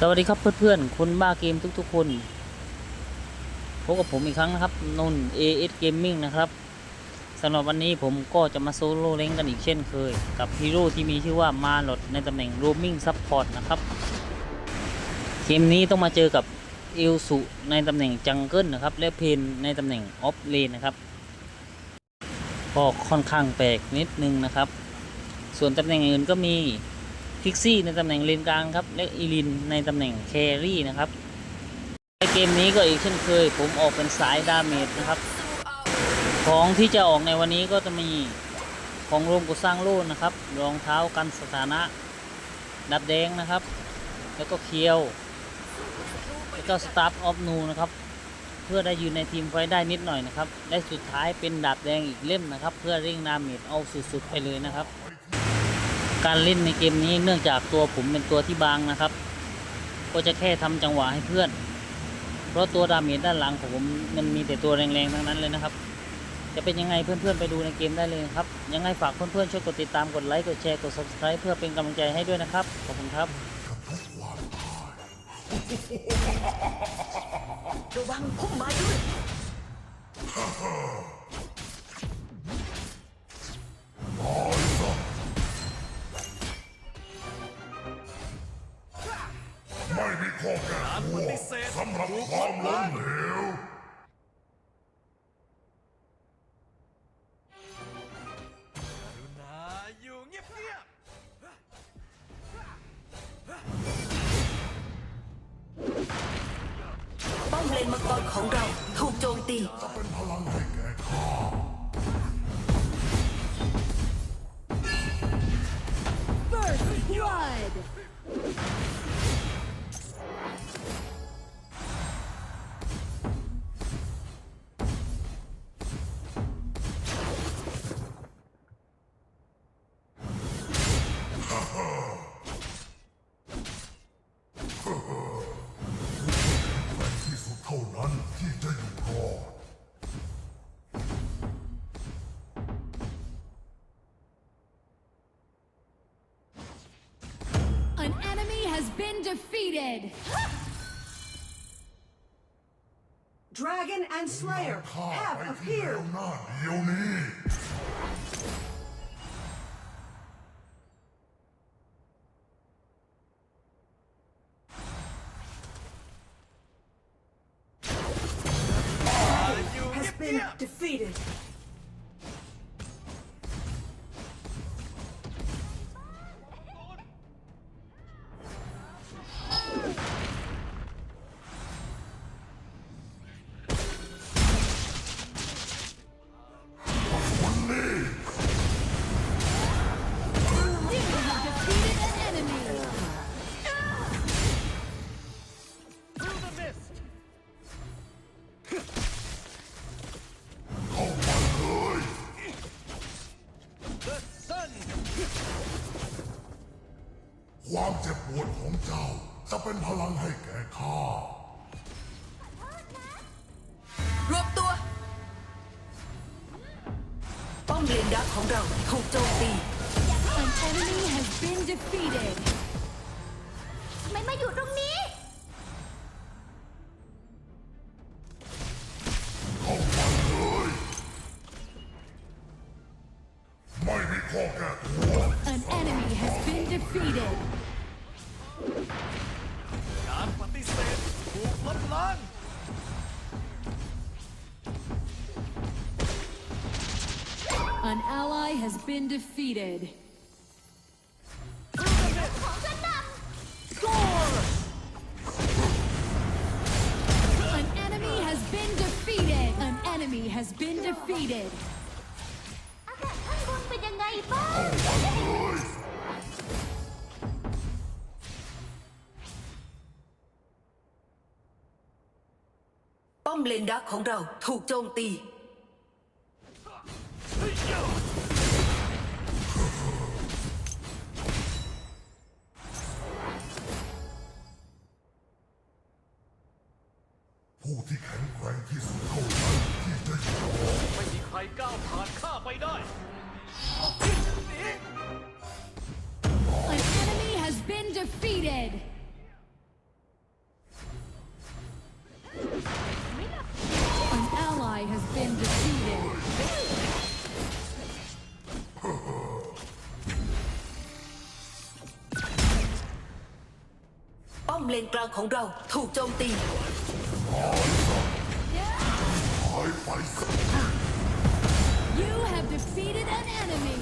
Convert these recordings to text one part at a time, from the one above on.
สวัสดีครับเพื่อนๆคนบ้าเกมทุกๆคนพบกับผมอีกครั้งนะครับนน AS Gaming นะครับสำหรับวันนี้ผมก็จะมาโซโล่เล้งกันอีกเช่นเคย กับฮีโร่ที่มีชื่อว่ามาหลดในตำแหน่ง Roaming Support นะครับ เกมนี้ต้องมาเจอกับเอลสุในตำแหน่งจังเกิลนะครับ และเพนในตำแหน่งออฟเลนนะครับก็ค่อนข้างแปลกนิดนึงนะครับ ส่วนตำแหน่งอื่นก็มี พิกซี่ในตำแหน่งเลนกลางครับ และอีลินในตำแหน่งแครี่นะครับในเกมนี้ก็อีกเช่นเคย ผมออกเป็นสายดาเมจนะครับ ของที่จะออกในวันนี้ก็จะมีของโรงกุสร้างโล่นะครับ รองเท้ากันสถานะ ดับแดงนะครับ แล้วก็เคียว แล้วก็สตาร์ฟออฟนูนะครับ เพื่อได้ยืนในทีมไฟได้นิดหน่อยนะครับ และสุดท้ายเป็นดาบแดงอีกเล่มนะครับ เพื่อเร่งดาเมจเอาสุดๆไปเลยนะครับ การเล่นในเกมนี้เนื่องจากตัวผมเป็นตัวที่บางนะครับ ก็จะแค่ทำจังหวะให้เพื่อน เพราะตัวดาเมจด้านหลังของผมมันมีแต่ตัวแรงๆทั้งนั้นเลยนะครับ จะเป็นยังไงเพื่อนๆไปดูในเกมได้เลยครับ ยังไงฝากเพื่อนๆช่วยกดติดตามกดไลค์กดแชร์กด subscribe เพื่อเป็นกำลังใจให้ด้วยนะครับ ขอบคุณครับระวังพุ่มไม้ด้วย ไม่มีข้อแก้ตัวสำหรับความล้มเหลวนาอยู่เงียบเงียบป้อมเลนมังกรของเราถูกโจมตี จะเป็นพลังให้แก่ข้า defeated! Dragon and Slayer have appeared! Has been defeated! เป็นพลังให้แก่ข้ารวบตัว ป้อมเลนดักของเราถูกโจมตี An enemy has been defeated. ทำไมไม่หยุดตรง กลบล้าง An ally has been defeated. ของฉันน An enemy has been defeated. An enemy has been defeated. ป้อมเลนดักของเราถูกโจมตี นกลางของเราถูกโจมตีหายไปซะ You have defeated an enemy.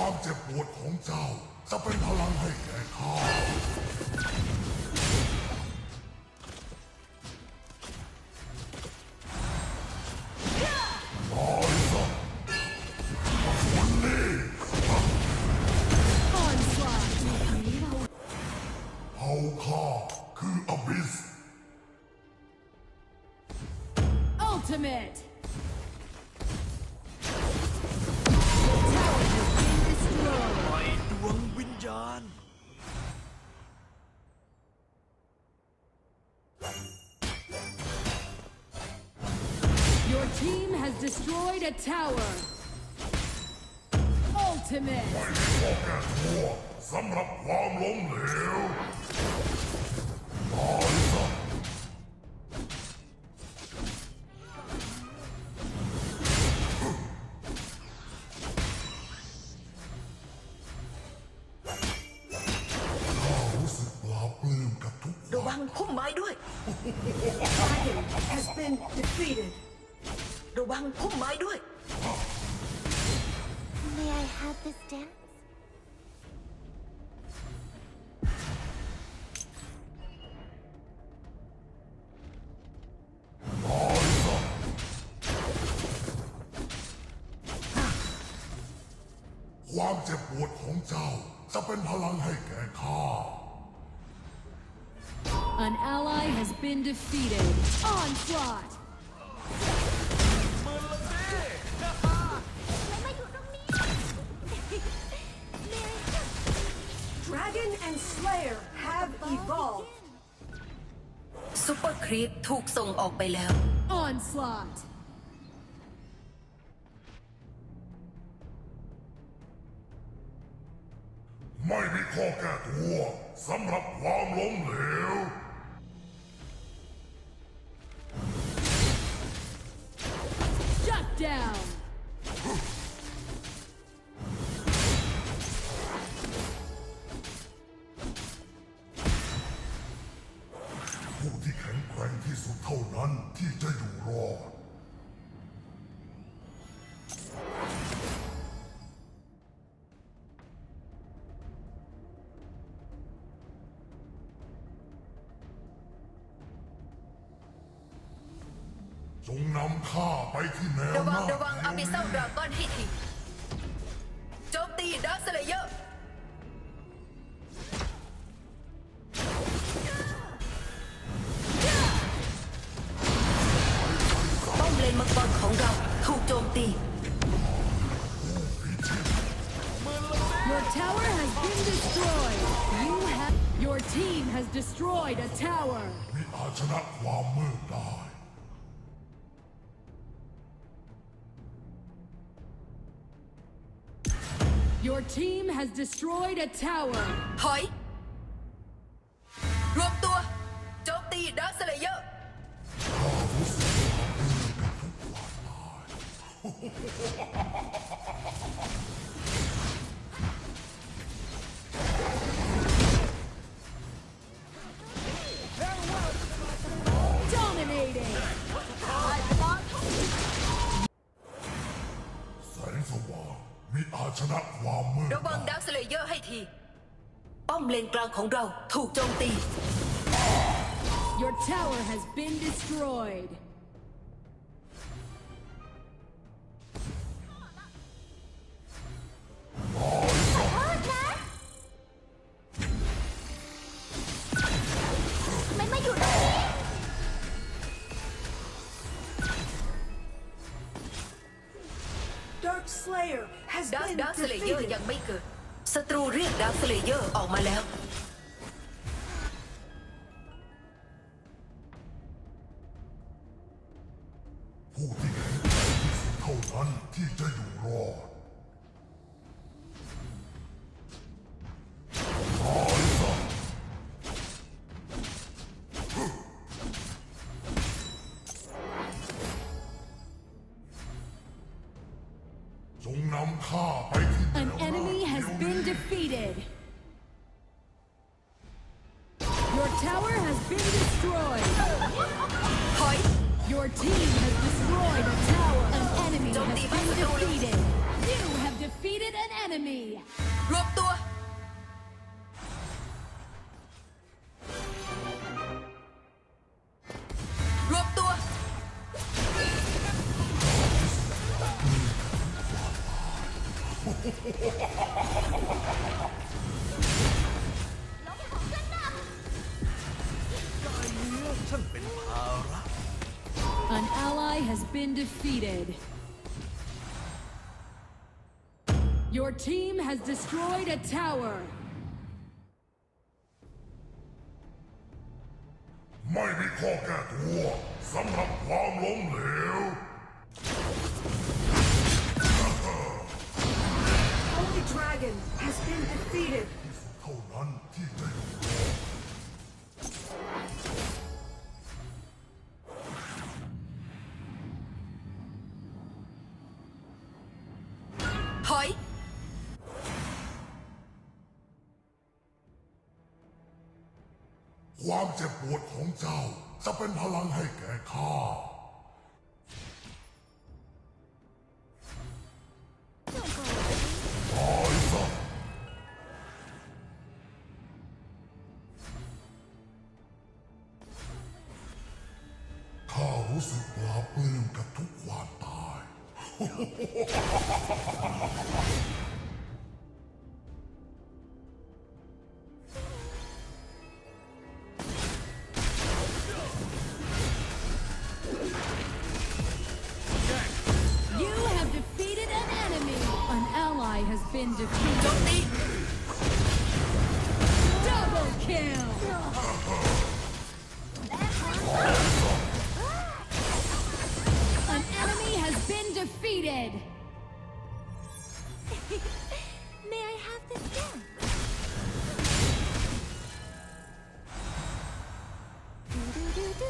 ความเจ็บปวดของเจ้า จะเป็นพลังให้แก่ข้าตายซะวันนี้ Onslaught. เฮาข้าคืออบิส Ultimate. งวิญญาณ Your team has destroyed a tower. Ultimate. เจ็บปวดของเจ้าจะเป็นพลังให้แก่ข้า An ally has been defeated. Onslaught. ไม่มาอยู่ตรงนี้ Dragon and Slayer have evolved. ซุปเปอร์ครีปถูกส่งออกไปแล้ว Onslaught. ข้อแก้ตัวสำหรับความล้มเหลว Shut down. จงนำข้าไปที่แนวระหวังน้าระวังอาบิเซลดราก้อนให้ทีโจมตีดักสเลเยอร์ป้อมเลนมังกรของเราถูกโจมตี Your tower has been destroyed. You have. Your team has destroyed a tower. มิอาจชนะความมืดได้ Your team has destroyed a tower. ถอย รวมตัว โจมตีดักสเลเยอร์ เลนกลางของเราถูกโจมตี Your tower has been destroyed. ดักดักสเลเยอร์ยังไม่เกิด ศัตรูเรียกดาร์สเลเยอร์ออกมาแล้ว ผู้ที่แข็งแกร่งเท่านั้นที่จะอยู่รอด Your tower has been destroyed. ถอย Your team has destroyed a tower. An enemy Don't has leave been us alone. defeated. You have defeated an enemy. รวบตัว been defeated. Your team has destroyed a tower. Holy Dragon has been defeated. ความเจ็บปวดของเจ้าจะเป็นพลังให้แก่ข้าตายซะข้ารู้สึกปลาปลื้มกับทุกความตาย ally has been defeated. โจมตี Double kill. An enemy has been defeated. May I have this dance?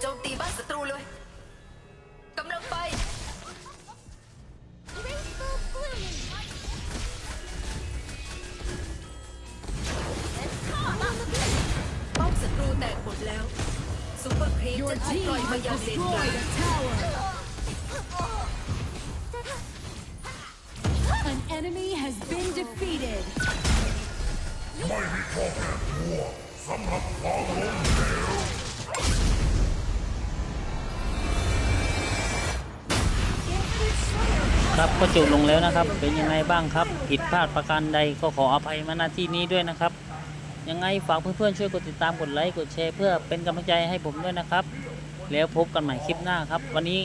โจมตี สำหรับความล้มเหลวครับก็จบลงแล้วนะครับ เป็นยังไงบ้างครับ ผิดพลาดประการใดก็ขออภัยมาณที่นี้ด้วยนะครับ ยังไงฝากเพื่อนๆช่วยกดติดตามกดไลค์กดแชร์เพื่อเป็นกำลังใจให้ผมด้วยนะครับ แล้วพบกันใหม่คลิปหน้าครับ วันนี้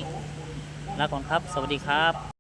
ลาก่อนครับ สวัสดีครับ